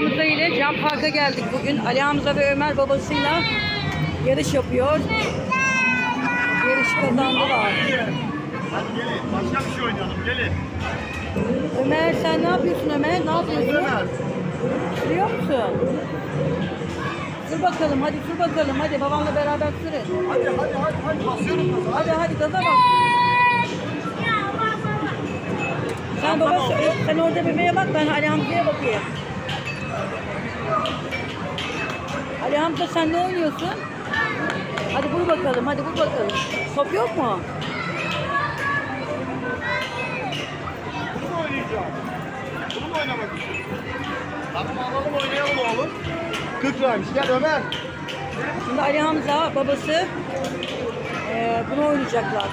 Hamza ile Can Park'a geldik bugün. Ali Hamza ve Ömer babasıyla yarış yapıyor. Yarış kazandılar. Hadi gelin. Başka bir şey oynayalım. Gelin. Ömer sen ne yapıyorsun Ömer? Ne yapıyorsun? Ömer. Sürüyor musun? Sür bakalım hadi sür bakalım hadi babanla beraber sürün. Hadi hadi hadi. hadi. Basıyorum gaza. Hadi hadi gaza bak. Sen baba sen orada bebeğe bak ben Ali Hamza'ya bakayım. Hamza sen ne oynuyorsun? Hadi vur bakalım hadi vur bakalım. Top yok mu? Bunu mu oynayacağım? Bunu mu oynamak istiyorsun? Tamam alalım oynayalım oğlum. 40 liraymış. Gel Ömer. Şimdi Ali Hamza babası eee, bunu oynayacaklar.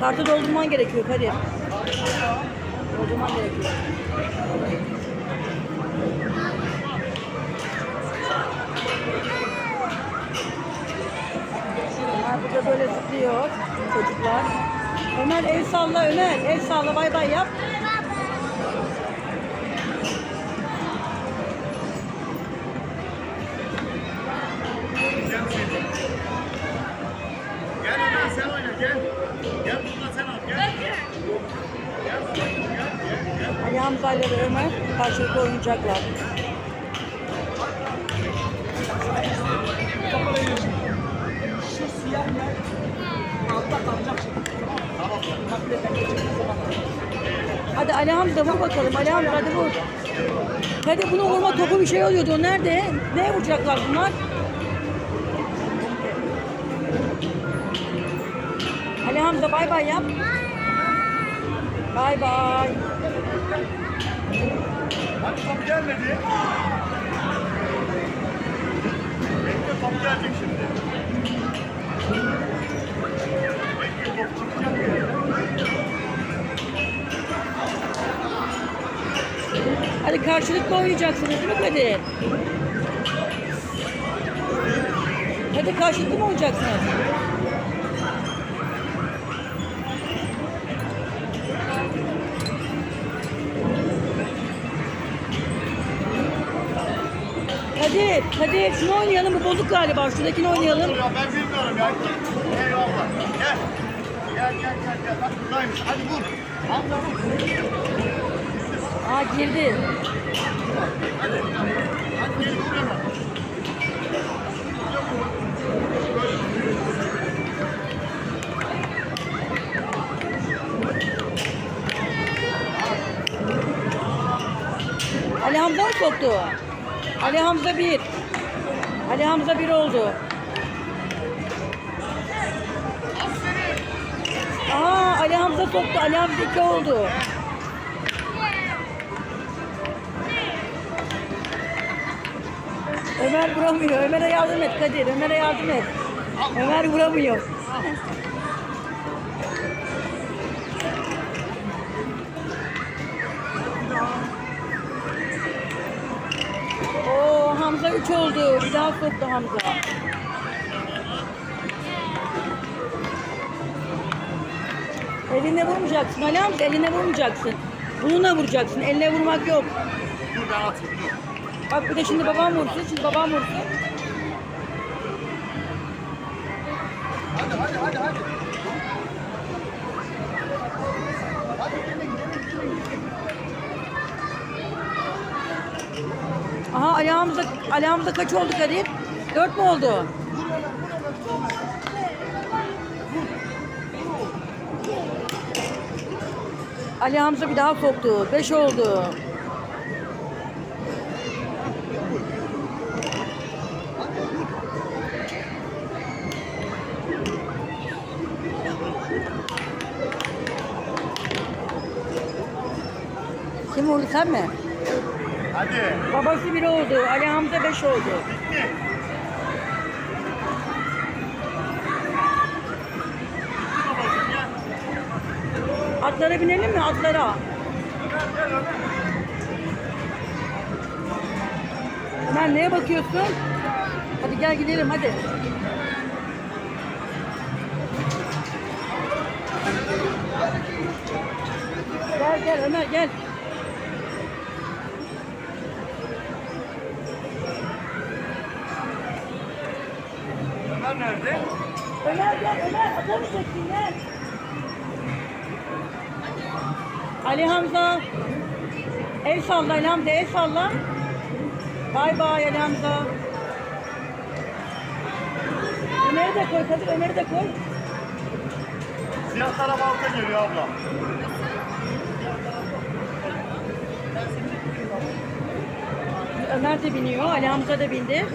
Kartı doldurman gerekiyor Kadir. Doldurman gerekiyor. Burada böyle zıplıyor çocuklar. Ömer el salla Ömer. El salla bay bay yap. Gel Ömer sen oyna. Gel Hamza ile Ömer karşılıklı oynayacaklar. Hadi Ali Hamza vur bakalım. Ali Hamza hadi vur. Hadi bunu vurma topu bir şey oluyordu. Nerede? Ne vuracaklar bunlar? Ali Hamza bay bay yap. Bay bay. Hadi top gelmedi. Bekle top gelecek şimdi. Bekle top çıkacak ya. Hadi karşılıklı oynayacaksınız değil mi Kadir? Hadi karşılıklı mı oynayacaksınız? Kadir, Kadir şunu oynayalım. Bu bozuk galiba. Şuradakini oynayalım. Ya ben bilmiyorum ya. Eyvallah. Gel. Gel gel gel gel. Bak buradaymış. Hadi vur. Hamza vur. Aa girdi. Hadi. Hadi gel vur hemen. Ali Hamza mı soktu? Ali Hamza bir. Ali Hamza bir oldu. Aa Ali Hamza soktu. Ali Hamza iki oldu. Ömer vuramıyor. Ömer'e yardım et Kadir. Ömer'e yardım et. Ömer vuramıyor. Hamza 3 oldu. Bir daha soktu Hamza. Eline vurmayacaksın Ali Hamza. Eline vurmayacaksın. Bununla vuracaksın. Eline vurmak yok. Dur ben atayım. Bak bir de şimdi babam vursun. Şimdi babam vursun. Hadi hadi hadi. Hadi gelin gelin gelin. Ali Hamza kaç oldu Kadir? 4 mü oldu? Ali Hamza bir daha soktu. 5 oldu. Kim vurdu sen mi? Hadi. Babası bir oldu. Ali Hamza 5 oldu. Bitti. Gel. Atlara binelim mi? Atlara. Gel. Ömer neye bakıyorsun? Hadi gel gidelim hadi. gel Ömer gel. Ömer nerede? Ömer gel Ömer atar çektin gel. Ali Hamza. El salla Ali Hamza el salla. Bay bay Ali Hamza. Ömer'i de koy Kadir Ömer'i de koy. Siyah taraf alta geliyor abla. Ömer de biniyor Ali Hamza da bindi.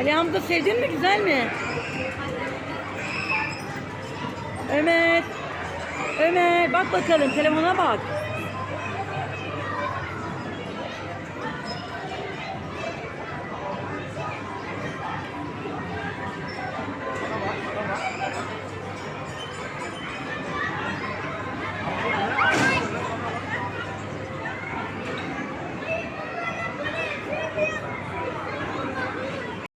Ali Hamza sevdin mi güzel mi? Ömer. Ömer bak bakalım telefona bak.